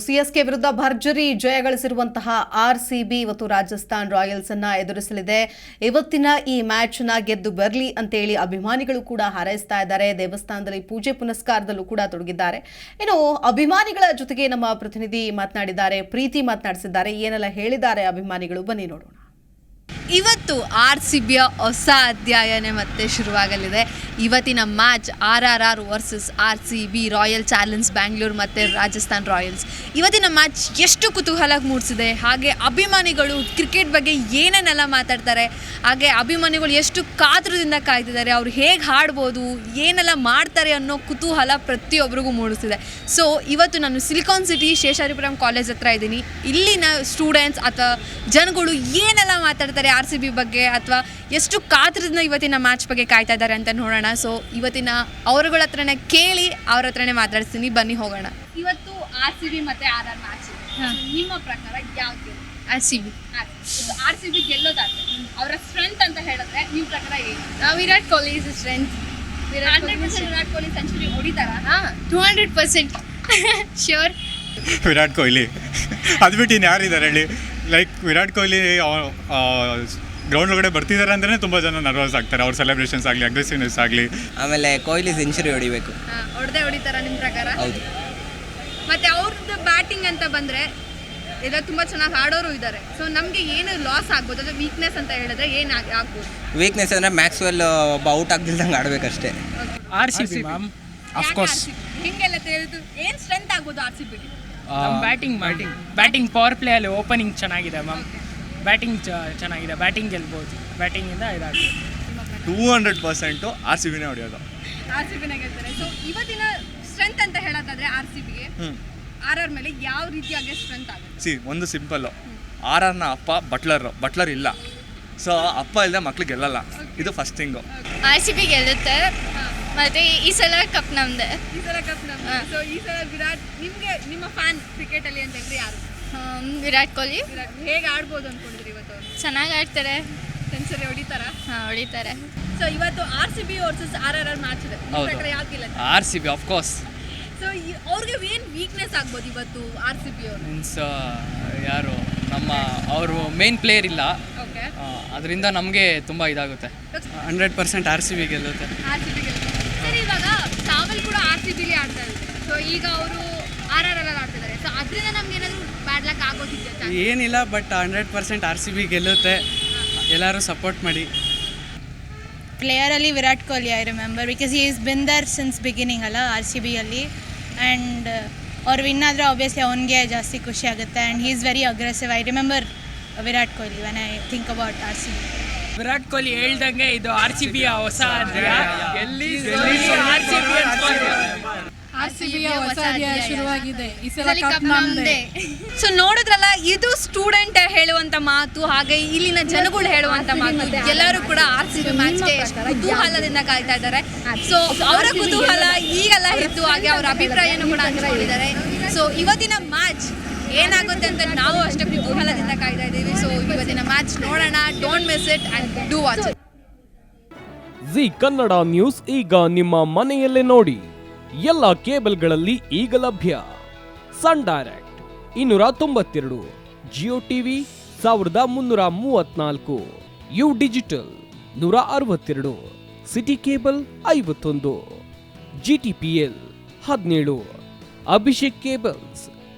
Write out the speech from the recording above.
CSK ವಿರುದ್ಧ ಭರ್ಜರಿ ಜಯ ಗಳಿಸಿರುವಂತಹ R C B ಇವತ್ತು ರಾಜಸ್ಥಾನ್ ರಾಯಲ್ಸ್ ಅನ್ನ ಎದುರಿಸಲಿದೆ. ಇವತ್ತಿನ ಈ ಮ್ಯಾಚ್ನ ಗೆದ್ದು ಬರಲಿ ಅಂತೇಳಿ ಅಭಿಮಾನಿಗಳು ಕೂಡ ಹಾರೈಸ್ತಾ ಇದ್ದಾರೆ. ದೇವಸ್ಥಾನದಲ್ಲಿ ಪೂಜೆ ಪುನಸ್ಕಾರದಲ್ಲೂ ಕೂಡ ತೊಡಗಿದ್ದಾರೆ. ಇನ್ನು ಅಭಿಮಾನಿಗಳ ಜೊತೆಗೆ ನಮ್ಮ ಪ್ರತಿನಿಧಿ ಮಾತನಾಡಿದ್ದಾರೆ, ಪ್ರೀತಿ ಮಾತನಾಡಿಸಿದ್ದಾರೆ. ಏನೆಲ್ಲ ಹೇಳಿದ್ದಾರೆ ಅಭಿಮಾನಿಗಳು? ಬನ್ನಿ ನೋಡೋಣ. ಇವತ್ತು ಆರ್ ಸಿ ಬಿಯ ಹೊಸ ಅಧ್ಯಾಯನೇ ಮತ್ತೆ ಶುರುವಾಗಲಿದೆ. ಇವತ್ತಿನ match R R R versus R C B royal challenge Bangalore ಮತ್ತು ರಾಜಸ್ಥಾನ್ ರಾಯಲ್ಸ್. ಇವತ್ತಿನ ಮ್ಯಾಚ್ ಎಷ್ಟು ಕುತೂಹಲ ಮೂಡಿಸಿದೆ? ಹಾಗೆ ಅಭಿಮಾನಿಗಳು ಕ್ರಿಕೆಟ್ ಬಗ್ಗೆ ಏನೇನೆಲ್ಲ ಮಾತಾಡ್ತಾರೆ? ಹಾಗೆ ಅಭಿಮಾನಿಗಳು ಎಷ್ಟು ಕಾತುರದಿಂದ ಕಾಯ್ತಿದ್ದಾರೆ? ಅವ್ರು ಹೇಗೆ ಹಾಡ್ಬೋದು? ಏನೆಲ್ಲ ಮಾಡ್ತಾರೆ ಅನ್ನೋ ಕುತೂಹಲ ಪ್ರತಿಯೊಬ್ಬರಿಗೂ ಮೂಡಿಸಿದೆ ಸೊ ಇವತ್ತು ನಾನು ಸಿಲಿಕಾನ್ ಸಿಟಿ ಶೇಷಾರಿಪುರಂ ಕಾಲೇಜ್ ಹತ್ರ ಇದ್ದೀನಿ. ಇಲ್ಲಿನ ಸ್ಟೂಡೆಂಟ್ಸ್ ಅಥವಾ ಜನಗಳು ಏನೆಲ್ಲ ಮಾತಾಡ್ತಾರೆ? ಆರ್ ಸಿ ಬಿ ಬಗ್ಗೆ ಅಥವಾ ಎಷ್ಟು ಕಾತ್ರದಿಂದ ಇವತ್ತಿನ ಮ್ಯಾಚ್ ಬಗ್ಗೆ ಕಾಯ್ತಾ ಇದ್ದಾರೆ ಅಂತ ನೋಡೋಣ. ಸೊ ಇವತ್ತಿನ ಅವರುಗಳ ಹತ್ರನೇ ಕೇಳಿ ಅವ್ರ ಹತ್ರನೇ ಮಾತಾಡ್ತೀನಿ ಬನ್ನಿ ಹೋಗೋಣ. ಇವತ್ತು ಆರ್ ಸಿ ಬಿ ಮತ್ತೆ ಆರ್ ಆರ್ ಮ್ಯಾಚ್ ನಿಮ್ಮ ಪ್ರಕಾರ ಯಾವ್ದು R C B. R C B. ಗೆಲ್ಲೋದಾದ್ರೆ ಅವರ ಸ್ಟ್ರೆಂತ್ ಅಂತ ಹೇಳಿದ್ರೆ ನಿಮ್ಮ ಪ್ರಕಾರ ಏನು? Virat Kohli is strength Virat Kohli century ಹೊಡಿತಾರ two hundred percent sure Virat Kohli. ಅದ್ಬಿಟ್ಟು ಇನ್ನು ಯಾರಿದ್ದಾರೆ ಹೇಳಿ? ಲೈಕ್ ವಿರಾಟ್ ಕೊಹ್ಲಿ ಗ್ರೌಂಡ್ ಒಳಗಡೆ ಬರ್ತಿದ್ದಾರೆ ಅಂದ್ರೆ ತುಂಬಾ ಜನ ನರ್ವಸ್ ಆಗ್ತಾರೆ. ಅವ್ರ ಸೆಲೆಬ್ರೇಷನ್ಸ್ ಆಗಲಿ ಅಗ್ರೆಸಿವ್ನೆಸ್ ಆಗಲಿ. ಆಮೇಲೆ ಕೊಹ್ಲಿ ಸೆಂಚುರಿ ಹೊಡಿಬೇಕು. ಹೊಡೆದೇ ಹೊಡಿತಾರ ನಿಮ್ಮ ಪ್ರಕಾರ? ಹೌದು. ಮತ್ತೆ ಅವ್ರದ್ದು ಬ್ಯಾಟಿಂಗ್ ಅಂತ ಬಂದ್ರೆ ಎಲ್ಲ ತುಂಬಾ ಚೆನ್ನಾಗಿ ಆಡೋರು ಇದ್ದಾರೆ ಸೊ ನಮಗೆ ಏನು ಲಾಸ್ ಆಗ್ಬೋದು? ಅದು ವೀಕ್ನೆಸ್ ಅಂತ ಹೇಳಿದ್ರೆ ಏನು ಆಗ್ಬೋದು? ವೀಕ್ನೆಸ್ ಅಂದ್ರೆ ಮ್ಯಾಕ್ಸ್ವೆಲ್ ಒಬ್ಬ ಔಟ್ ಆಗ್ದಿಲ್ದಂಗೆ ಆಡಬೇಕಷ್ಟೇ. R C B ma'am of course ಹಿಂಗೆಲ್ಲ ತಿಳಿದು ಏನು ಸ್ಟ್ರೆಂತ್ ಆಗ್ಬೋದು ಆರ್ ಸಿ ಬಿಗೆ batting batting batting power play ಅಲ್ಲಿ ಓಪನಿಂಗ್ ಚೆನ್ನಾಗಿದೆ ಮ್ಯಾಮ್ ಬ್ಯಾಟಿಂಗ್ ಚೆನ್ನಾಗಿದೆ. ಬ್ಯಾಟಿಂಗ್ ಗೆಲ್ಬೋದು. ಬ್ಯಾಟಿಂಗಿಂದ ಇದಾಗ್ತದೆ two hundred percent R C ಬಿನೇ ಹೊಡೆಯೋದು. ಆರ್ ಸಿ ಬಿನೇ ಗೆಲ್ತಾರೆ. ಸೊ ಇವತ್ತಿನ ಸ್ಟ್ರೆಂತ್ ಅಂತ ಹೇಳೋದಾದ್ರೆ ಆರ್ ಸಿ ಬಿಗೆ ಆರ್ ಆರ್ ಮೇಲೆ ಯಾವ ರೀತಿಯಾಗಿ ಸ್ಟ್ರೆಂತ್ ಆಗುತ್ತೆ? ಸಿ ಒಂದು ಸಿಂಪಲ್ಲು ಆರ್ ಆರ್ನ ಅಪ್ಪ ಬಟ್ಲರ್ ಬಟ್ಲರ್ ಇಲ್ಲ. ಸೊ ಅಪ್ಪ ಇಲ್ಲದೆ ಮಕ್ಳು ಗೆಲ್ಲಲ್ಲ. ಇದು first thing R C B ಗೆಲ್ಲುತ್ತೆ. ಮತ್ತೆ ಈ ಸಲ ಕಪ್ ನಮ್ದೆ. ಈ ಸಲ ಕಪ್ ನಮ್ದೆ. ಸೊ ಈ ಸಲ ವಿರಾಟ್ ನಿಮಗೆ ನಿಮ್ಮ ಫ್ಯಾನ್ ಕ್ರಿಕೆಟ್ ಅಲ್ಲಿ ಅಂತ ಹೇಳಿದ್ರೆ ಯಾರು? ವಿರಾಟ್ ಕೊಹ್ಲಿ. ವಿರಾಟ್ ಹೇಗೆ ಆಡ್ಬೋದು ಅನ್ಕೊಂಡಿದ್ರಿ ಇವತ್ತು ಅವ್ರು? ಚೆನ್ನಾಗಿ ಆಡ್ತಾರೆ. ಸೆಂಚುರಿ ಹೊಡಿತಾರ? ಹಾಂ ಹೊಡಿತಾರೆ. ಸೊ ಇವತ್ತು R C B versus R R R match ಇದೆ. ಹೌದು. R C B of course so ಅವ್ರಿಗೆ ಏನ್ ವೀಕ್ನೆಸ್ ಆಗ್ಬೋದು ಇವತ್ತು ಆರ್ ಸಿ ಬಿ ಅವರು? ಮೀನ್ಸ್ ಯಾರು? ನಮ್ಮ ಅವರು ಮೇನ್ ಪ್ಲೇಯರ್ ಇಲ್ಲ. ಓಕೆ ಅದರಿಂದ ನಮಗೆ ತುಂಬ ಇದಾಗುತ್ತೆ. Hundred percent R C B ಗೆಲ್ಲುತ್ತೆ. R C B ತಾವಲ್ ಕೂಡ ಆರ್ ಸಿ ಬಿಲಿ ಆಡ್ತಾ ಇದ್ದಾರೆ ಸೊ ಈಗ ಅವರು ಆರ್ ಆರ್ ಅಲ್ಲಿ ಆಡ್ತಿದ್ದಾರೆ. ಸೊ ಅದರಿಂದ ನಮ್ಗೆ ಏನಾದರೂ ಬ್ಯಾಡ್ ಲಕ್ ಆಗೋದಿದೆಯಾ ಏನಿಲ್ಲ but hundred percent R C B ಗೆಲ್ಲುತ್ತೆ. ಎಲ್ಲರೂ ಸಪೋರ್ಟ್ ಮಾಡಿ. ಪ್ಲೇಯರಲ್ಲಿ Virat Kohli I remember because ಈ is been there since beginning ಅಲ್ಲ ಆರ್ ಸಿ ಬಿಯಲ್ಲಿ ಆ್ಯಂಡ್ ಅವ್ರು ವಿನ್ ಆದರೆ ಆಬ್ವಿಯಸ್ಲಿ ಅವನಿಗೆ ಜಾಸ್ತಿ ಖುಷಿ ಆಗುತ್ತೆ. And he is very aggressive I remember Virat Kohli when I think about R C B Virat Kohli ಹೇಳ್ದಂಗೆ ಇದು ಆರ್ ಸಿ ಬಿ ಹೊಸ ಆರ್ ಸಿ ಬಿಯ ಹೊಸ ಶುರುವಾಗಿದೆ. ಈ ಸಲ ಕಪ್ ನಮ್ದೇ. ಸೊ ನೋಡಿದ್ರಲ್ಲ ಇದು ಸ್ಟೂಡೆಂಟ್ ಹೇಳುವಂತ ಮಾತು ಹಾಗೆ ಇಲ್ಲಿನ ಜನಗಳು ಹೇಳುವಂತ ಮಾತು ಎಲ್ಲರೂ ಕೂಡ ಆರ್ ಸಿ ಬಿ ಮ್ಯಾಚ್ ಕುತೂಹಲದಿಂದ ಕಾಯ್ತಾ ಇದ್ದಾರೆ. ಸೊ ಅವರ ಕುತೂಹಲ ಈಗೆಲ್ಲ ಇತ್ತು ಹಾಗೆ ಅವರ ಅಭಿಪ್ರಾಯನೂ ಕೂಡ ಹಂಚ್ಕೊಂಡಿದ್ದಾರೆ. ಸೊ ಇವತ್ತಿನ ಮ್ಯಾಚ್ ಏನಾಗುತ್ತೆ ಅಂತ ನಾವು ಅಷ್ಟೇ ಕುತೂಹಲದಿಂದ ಕಾಯ್ತಾ ಇದ್ದೀವಿ. ಸೊ ಇವತ್ತಿನ ಮ್ಯಾಚ್ ನೋಡೋಣ. Don't miss it and do watch Zee Kannada news ಈಗ ನಿಮ್ಮ ಮನೆಯಲ್ಲೇ ನೋಡಿ. ಎಲ್ಲ ಕೇಬಲ್ಗಳಲ್ಲಿ ಈಗ ಲಭ್ಯ. ಸನ್ ಡೈರೆಕ್ಟ್ ಇನ್ನೂರ ತೊಂಬತ್ತೆರಡು, ಜಿಯೋ ಟಿವಿ ಸಾವಿರದ ಮುನ್ನೂರ ಮೂವತ್ನಾಲ್ಕು, ಯು ಡಿಜಿಟಲ್ ನೂರ ಅರವತ್ತೆರಡು, ಸಿಟಿ ಕೇಬಲ್ ಐವತ್ತೊಂದು, ಜಿ ಟಿ ಪಿ ಎಲ್ ಹದಿನೇಳು, ಅಭಿಷೇಕ್ ಕೇಬಲ್ಸ್